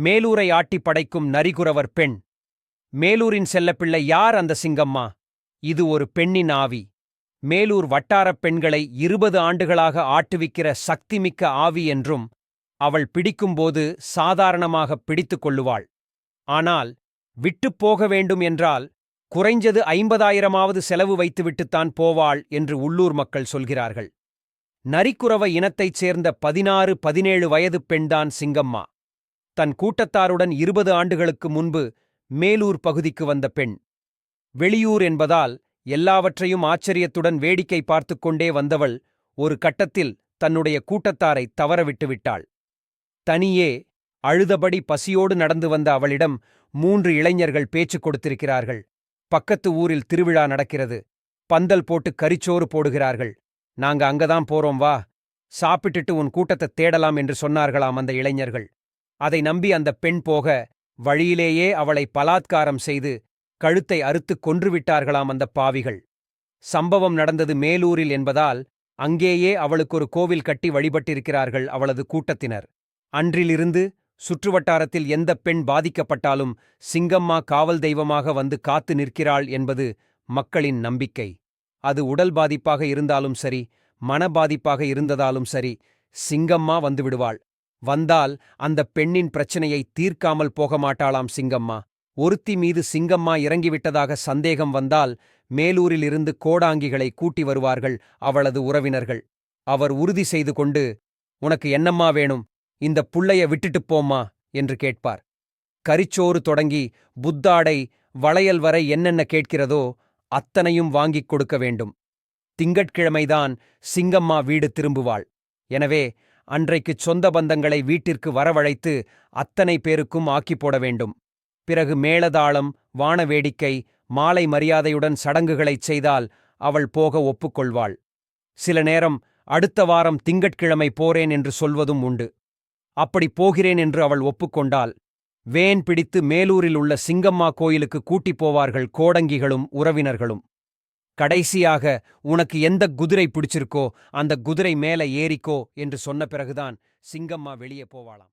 மேலூரை ஆட்டி படைக்கும் நரிகுறவர் பெண். மேலூரின் செல்லப்பிள்ளை யார் அந்த சிங்கம்மா? இது ஒரு பெண்ணின் ஆவி. மேலூர் வட்டாரப் பெண்களை இருபது ஆண்டுகளாக ஆட்டுவிக்கிற சக்திமிக்க ஆவி என்றும் அவள் பிடிக்கும்போது சாதாரணமாக பிடித்துக் கொள்ளுவாள். ஆனால் விட்டுப் போக வேண்டும் என்றால் குறைஞ்சது ஐம்பதாயிரமாவது செலவு வைத்துவிட்டுத்தான் போவாள் என்று உள்ளூர் மக்கள் சொல்கிறார்கள். நரிக்குறவ இனத்தைச் சேர்ந்த பதினாறு பதினேழு வயது பெண்தான் சிங்கம்மா. தன் கூட்டத்தாருடன் இருபது ஆண்டுகளுக்கு முன்பு மேலூர் பகுதிக்கு வந்த பெண். வெளியூர் என்பதால் எல்லாவற்றையும் ஆச்சரியத்துடன் வேடிக்கை பார்த்துக்கொண்டே வந்தவள் ஒரு கட்டத்தில் தன்னுடைய கூட்டத்தாரை தவறவிட்டு விட்டாள். தனியே அழுதபடி பசியோடு நடந்து வந்த அவளிடம் மூன்று இளைஞர்கள் பேச்சு கொடுத்திருக்கிறார்கள். பக்கத்து ஊரில் திருவிழா நடக்கிறது. பந்தல் போட்டு கரிச்சோறு போடுகிறார்கள். நாங்க அங்கதான் போறோம் வா. சாப்பிட்டுட்டு உன் கூட்டத்தை தேடலாம் என்று சொன்னார்களாம் அந்த இளைஞர்கள். அதை நம்பி அந்த பெண் போக வழியிலேயே அவளை பலாத்காரம் செய்து கழுத்தை அறுத்துக் கொன்றுவிட்டார்களாம் அந்த பாவிகள். சம்பவம் நடந்தது மேலூரில் என்பதால் அங்கேயே அவளுக்கொரு கோவில் கட்டி வழிபட்டிருக்கிறார்கள் அவளது கூட்டத்தினர். அன்றிலிருந்து சுற்றுவட்டாரத்தில் எந்த பெண் பாதிக்கப்பட்டாலும் சிங்கம்மா காவல் தெய்வமாக வந்து காத்து நிற்கிறாள் என்பது மக்களின் நம்பிக்கை. அது உடல் பாதிப்பாக இருந்தாலும் சரி மன பாதிப்பாக இருந்ததாலும் சரி சிங்கம்மா வந்துவிடுவாள் வந்தால் அந்தப் பெண்ணின் பிரச்சனையை தீர்க்காமல் போக மாட்டாளாம் சிங்கம்மா. ஒருத்தி மீது சிங்கம்மா இறங்கிவிட்டதாக சந்தேகம் வந்தால் மேலூரிலிருந்து கோடாங்கிகளை கூட்டி வருவார்கள் அவளது உறவினர்கள். அவர் உறுதி செய்து கொண்டு உனக்கு என்னம்மா வேணும்? இந்த புள்ளைய விட்டுட்டுப் போம்மா? என்று கேட்பார். கரிச்சோறு தொடங்கி புத்தாடை வளையல் வரை என்னென்ன கேட்கிறதோ அத்தனையும் வாங்கிக் கொடுக்க வேண்டும். திங்கட்கிழமைதான் சிங்கம்மா வீடு திரும்புவாள். எனவே அன்றைக்குச் சொந்த பந்தங்களை வீட்டிற்கு வரவழைத்து அத்தனை பேருக்கும் ஆக்கி போட வேண்டும். பிறகு மேளதாளம் வானவேடிக்கை மாலை மரியாதையுடன் சடங்குகளைச் செய்தால் அவள் போக ஒப்புக்கொள்வாள். சில நேரம் அடுத்த வாரம் திங்கட்கிழமை போறேன் என்று சொல்வதும் உண்டு. அப்படி போகிறேன் என்று அவள் ஒப்புக்கொண்டால் வேன் பிடித்து மேலூரில் உள்ள சிங்கம்மா கோயிலுக்கு கூட்டிப் போவார்கள் கோடங்கிகளும் உறவினர்களும். கடைசியாக உனக்கு எந்த குதிரை பிடிச்சிருக்கோ அந்த குதிரை மேல ஏறிக்கோ என்று சொன்ன பிறகுதான் சிங்கம்மா வெளியே போவாளாம்.